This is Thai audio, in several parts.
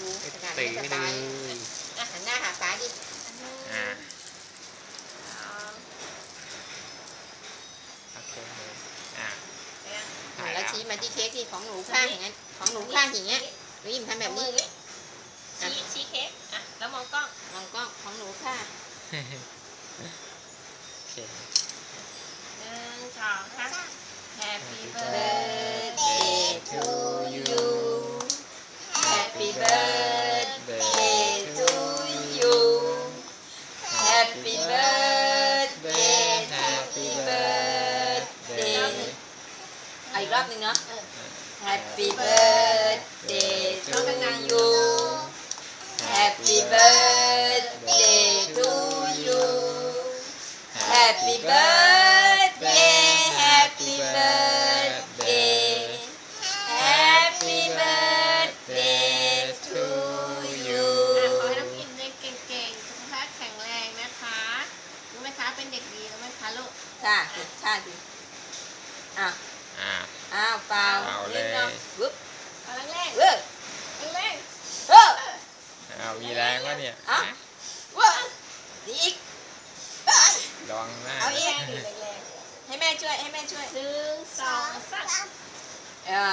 ตื้อเลยอะหันหน้าหาป้าดิอ่าสองโอเคอ่าเนี่ยถ่ายแล้แล้ววชี้มาที่เค้กที่ของหนูข้างอย่างนั้น ของหนูข้างอย่างเงี้ยหนูยิ้มทำแบบนี้ชี้ชี้เค้กอะแล้วมองกล้องมองกล้องของหนูข้างโอเค หนึ่งสองสาม Happy birthday นึ่งเนาะ Happy birthday to you Happy birthday to you Happy birthday Happy birthday Happy birthday to you อะขอให้น้องพิมเรียนเก่งๆ สุขภาพแข็งแรงนะคะ รู้ไหมคะ เป็นเด็กดีรู้ไหมคะลูก ค่ะชาดิอ้าว อ่า อ้าวเปล่าเป่าเลยนาะวึบเอาแรงเว้ยๆแรงเว้ยเอามีแรงวะเนี่ยอะ เว้ยนี่อีกเอ้ย ลองหน้าเอาๆอีกแรงๆแรงให้แม่ช่วยให้แม่ช่วยๆหนึ่งสองสามอ่า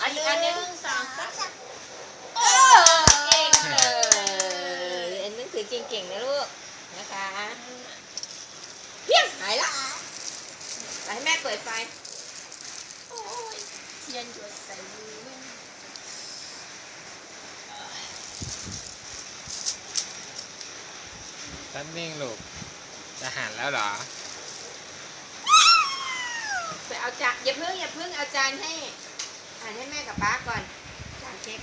อันหนึงอันหนึงหนึ่งสองสาม เออเออเอ็นหนังสือเก่งๆนะลูกนะคะเพียงหายละไปให้แม่เปิดไฟโอ้ยเทียนหยดใส่มือแม่แป๊บนึงลูกจะหันแล้วเหรอ ไปเอาจานอย่าเพิ่งอย่าเพิ่งเอาจานให้อ่านให้แม่กับป้าก่อนจานเช็ค